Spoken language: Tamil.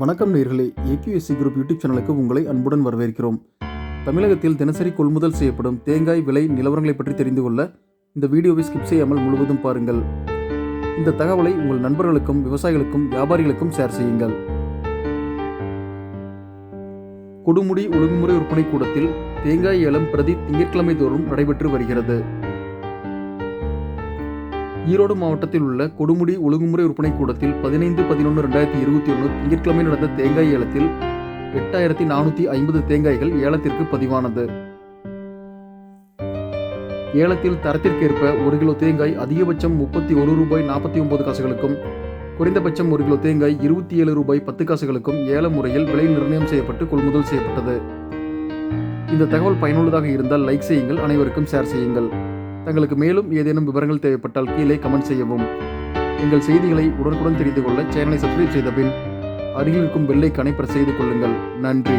வணக்கம் நேர்களே. ஏகியூஎஸ்சி குரூப் யூடியூப் சேனலுக்கு உங்களை அன்புடன் வரவேற்கிறோம். தமிழகத்தில் தினசரி கொள்முதல் செய்யப்படும் தேங்காய் விலை நிலவரங்களை பற்றி தெரிந்து கொள்ள இந்த வீடியோவை ஸ்கிப் செய்யாமல் முழுவதும் பாருங்கள். இந்த தகவலை உங்கள் நண்பர்களுக்கும் விவசாயிகளுக்கும் வியாபாரிகளுக்கும் ஷேர் செய்யுங்கள். கொடுமுடி ஒழுங்குமுறை விற்பனை கூடத்தில் தேங்காய் ஏலம் பிரதி திங்கட்கிழமை தோறும் நடைபெற்று வருகிறது. ஈரோடு மாவட்டத்தில் உள்ள கொடுமுடி ஒழுங்குமுறை விற்பனை கூடத்தில் பதினைந்து பதினொன்று ரெண்டாயிரத்தி இருபத்தி ஒன்று திங்கட்கிழமை நடந்த தேங்காய் ஏலத்தில் எட்டாயிரத்தி நானூற்றி ஐம்பது தேங்காய்கள் ஏலத்திற்கு பதிவானது. ஏலத்தில் தரத்திற்கேற்ப ஒரு கிலோ தேங்காய் அதிகபட்சம் முப்பத்தி ஒரு ரூபாய் நாற்பத்தி ஒன்பது காசுகளுக்கும் குறைந்தபட்சம் ஒரு கிலோ தேங்காய் இருபத்தி ஏழு ரூபாய் பத்து காசுகளுக்கும் ஏல முறையில் விலை நிர்ணயம் செய்யப்பட்டு கொள்முதல் செய்யப்பட்டது. இந்த தகவல் பயனுள்ளதாக இருந்தால் லைக் செய்யுங்கள் அனைவருக்கும் ஷேர் செய்யுங்கள். தங்களுக்கு மேலும் ஏதேனும் விவரங்கள் தேவைப்பட்டால் கீழே கமெண்ட் செய்யவும். எங்கள் செய்திகளை உடனுக்குடன் தெரிந்து கொள்ள சேனலை சப்ஸ்கிரைப் செய்த பின் அருகில் இருக்கும் பெல்லை கணைப்பர் செய்து கொள்ளுங்கள். நன்றி.